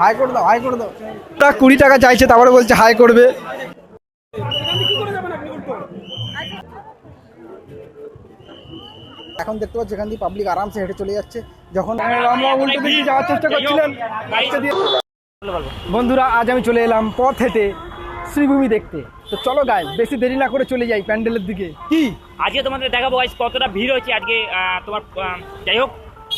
High করে দাও high করে দাও। তা কুড়ি টাকা চাইছে, তারপরে বলছে হাই করবে। এখন দেখতে পাচ্ছি, এখান দিয়ে পাবলিক আরামসে হেঁটে চলে যাচ্ছে। যখন আমরা উল্টো দিকে যাওয়ার চেষ্টা করছিলেন বন্ধুরা, আজ আমি চলে এলাম পথ হেঁটে শ্রীভূমি দেখতে। তো চলো গাই বেশি দেরি না করে চলে যাই প্যান্ডেলের দিকে। কি? আজকে তোমাদের দেখাবো আজ কতটা ভিড় হয়েছে আজকে তোমার যাই হোক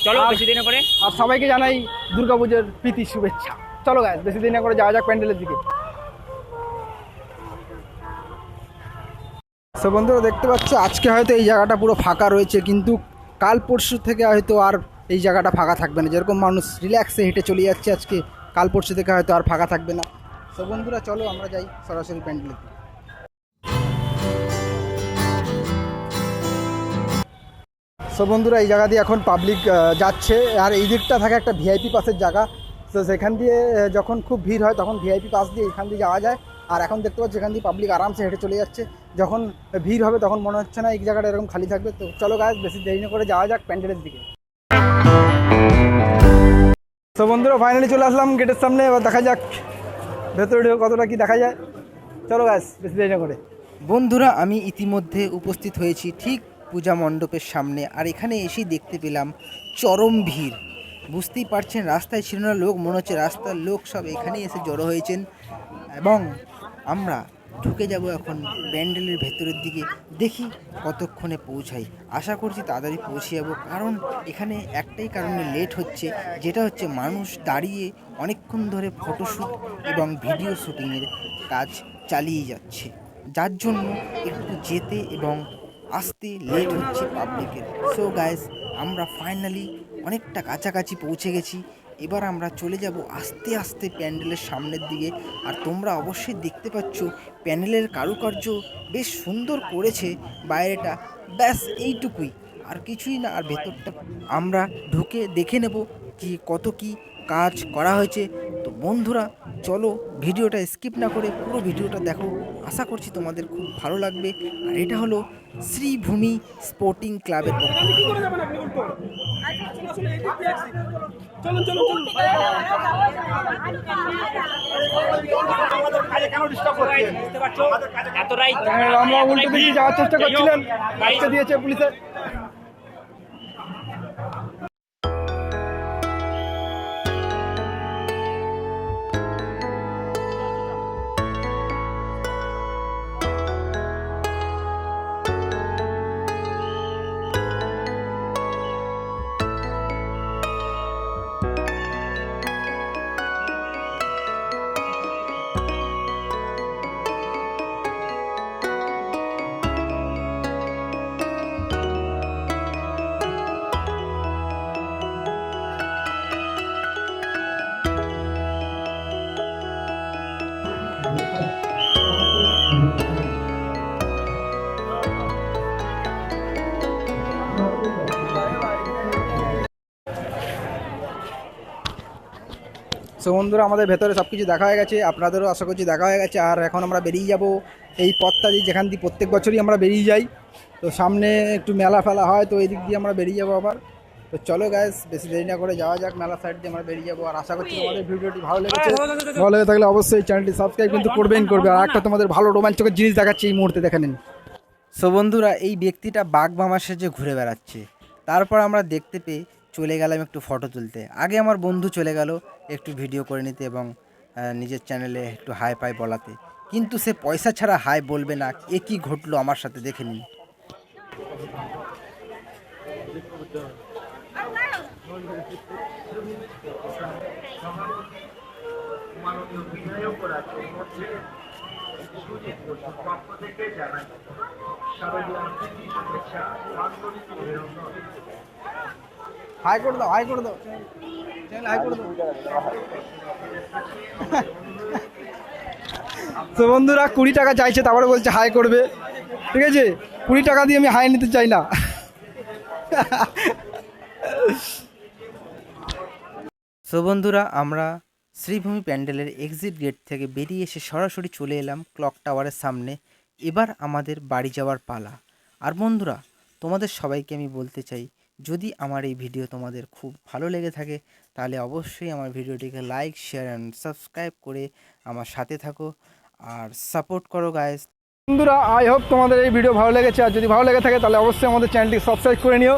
চলো বেশি দিন করে। আর সবাইকে জানাই দুর্গাপুজোর প্রীতি শুভেচ্ছা। চলো গাই বেশি দেরি না করে যাওয়া যাক প্যান্ডেলের দিকে। তো বন্ধুরা দেখতে পাচ্ছ আজকে হয়তো এই জায়গাটা পুরো ফাঁকা রয়েছে কিন্তু কাল পরশু থেকে হয়তো আর এই জায়গাটা ফাঁকা থাকবে না। যেরকম মানুষ রিল্যাক্সে হেঁটে চলে যাচ্ছে আজকে কাল পরশু থেকে হয়তো আর ফাঁকা থাকবে না। তো বন্ধুরা চলো আমরা যাই সরাসরি প্যান্ডেলের দিকে। সো বন্ধুরা, এই জায়গা দিয়ে এখন পাবলিক যাচ্ছে। আর এই দিকটা থাকে একটা ভিআইপি পাসের জায়গা। তো সেখান দিয়ে যখন খুব ভিড় হয়, তখন ভিআইপি পাস দিয়ে এখান দিয়ে যাওয়া যায়। আর এখন দেখতে পাচ্ছি, এখান দিয়ে পাবলিক আরামসে হেঁটে চলে যাচ্ছে। যখন ভিড় হবে, তখন মনে হচ্ছে না এই জায়গাটা এরকম খালি থাকবে। তো চলো গাছ বেশি দেরি না করে যাওয়া যাক প্যান্ডেলের দিকে। তো বন্ধুরা ফাইনালি চলে আসলাম গেটের সামনে। এবার দেখা যাক, ভেতরে কতটা কি দেখা যায়। চলো গাছ বেশি দেরি না করে। বন্ধুরা, আমি ইতিমধ্যে উপস্থিত হয়েছি ঠিক পূজা মণ্ডপের সামনে। আর এখানে এসেই দেখতে পেলাম চরম ভিড়। বুঝতেই পারছেন, রাস্তায় ছিল না লোক, মনে হচ্ছে রাস্তার লোক সব এখানে এসে জড়ো হয়েছেন। এবং আমরা ঢুকে যাব এখন প্যান্ডেলের ভেতরের দিকে। দেখি কতক্ষণে পৌঁছাই। আশা করছি তাড়াতাড়ি পৌঁছে যাব। কারণ এখানে একটাই কারণে লেট হচ্ছে, যেটা হচ্ছে মানুষ দাঁড়িয়ে অনেকক্ষণ ধরে ফটোশ্যুট এবং ভিডিও শ্যুটিংয়ের কাজ চালিয়ে যাচ্ছে। যার জন্য একটু যেতে এবং আসতে লেট হচ্ছে পাবলিকের সো গাইস আমরা ফাইনালি অনেকটা কাছাকাছি পৌঁছে গেছি। এবার আমরা চলে যাব আস্তে আস্তে প্যান্ডেলের সামনের দিকে। আর তোমরা অবশ্যই দেখতে পাচ্ছ, প্যান্ডেলের কারুকার্য বেশ সুন্দর করেছে বাইরেটা। ব্যাস, এইটুকুই। আর কিছুই না, আর ভেতরটা আমরা ঢুকে দেখে নেব যে কত কি কাজ করা হয়েছে। তো বন্ধুরা চলো ভিডিওটা স্কিপ না করে পুরো ভিডিওটা দেখো। আশা করছি তোমাদের খুব ভালো লাগবে। আর এটা হলো শ্রীভূমি স্পোর্টিং ক্লাবের পক্ষ থেকে। বুঝতে পারছ এতটাই আমরা উল্টো দিকে যাওয়ার চেষ্টা করছিলেন দিয়েছে পুলিশে সো বন্ধুরা, আমাদের ভেতরে সব কিছু দেখা হয়ে গেছে, আপনাদেরও আশা করছি দেখা হয়ে গেছে, আর এখন আমরা বেরিয়ে যাব এই পথটা দিয়ে, যেখান দিয়ে প্রত্যেক বছরই আমরা বেরিয়ে যাই। তো সামনে একটু মেলা ফেলা হয়, তো এই দিক দিয়ে আমরা বেরিয়ে যাব আবার। তো চলো গ্যাস বেশি দেরি না করে যাওয়া যাক, মেলা সাইড দিয়ে আমরা বেরিয়ে যাব। আর আশা করছি তোমাদের ভিডিওটি ভালো লেগেছে। ভালো লেগে থাকলে অবশ্যই চ্যানেলটি সাবস্ক্রাইব কিন্তু করবেন করবে। আর একটা তোমাদের ভালো রোমাঞ্চকর জিনিস দেখাচ্ছে এই মুহূর্তে, দেখে নিন। সো বন্ধুরা, এই ব্যক্তিটা বাঘ মামা সেজে ঘুরে বেড়াচ্ছে। তারপর আমরা দেখতে পেয়ে চলে গেলাম একটু ফটো তুলতে। আগে আমার বন্ধু চলে গেল, একটু ভিডিও করে নিতে এবং নিজের চ্যানেলে একটু হাই পাই বলাতে। কিন্তু সে পয়সা ছাড়া হাই বলবে না, এ কি ঘটলো আমার সাথে দেখে নিন। হাই করে দাও হাই করে দাও। হাই করে দাও। তো বন্ধুরা কুড়ি টাকা চাইছে তারপরে বলছে হাই করবে। ঠিক আছে? কুড়ি টাকা দিয়ে আমি হাই নিতে চাই না। সো বন্ধুরা আমরা শ্রীভূমি প্যান্ডেলের এক্সিট গেট থেকে বেরিয়ে এসে সরাসরি চলে এলাম ক্লক টাওয়ারের সামনে। এবার আমাদের বাড়ি যাওয়ার পালা। আর বন্ধুরা তোমাদের সবাইকে আমি বলতে চাই যদি আমার এই ভিডিও তোমাদের খুব ভালো লেগে থাকে, তাহলে অবশ্যই আমার ভিডিওটিকে লাইক শেয়ার অ্যান্ড সাবস্ক্রাইব করে আমার সাথে থাকো আর সাপোর্ট করো গাইস বন্ধুরা আই হোপ তোমাদের এই ভিডিও ভালো লেগেছে। আর যদি ভালো লেগে থাকে, তাহলে অবশ্যই আমাদের চ্যানেলটি সাবস্ক্রাইব করে নিও।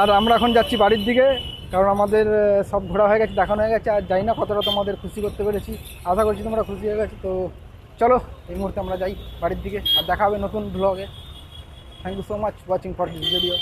আর আমরা এখন যাচ্ছি বাড়ির দিকে, কারণ আমাদের সব ঘোরা হয়ে গেছে দেখানো হয়ে গেছে, আর জানি না কতটা তোমাদের খুশি করতে পেরেছি। আশা করছি তোমরা খুশি হয়ে গেছো, তো চলো, এই মুহূর্তে আমরা যাই বাড়ির দিকে, আর দেখা হবে নতুন ব্লগে thank you so much watching for this video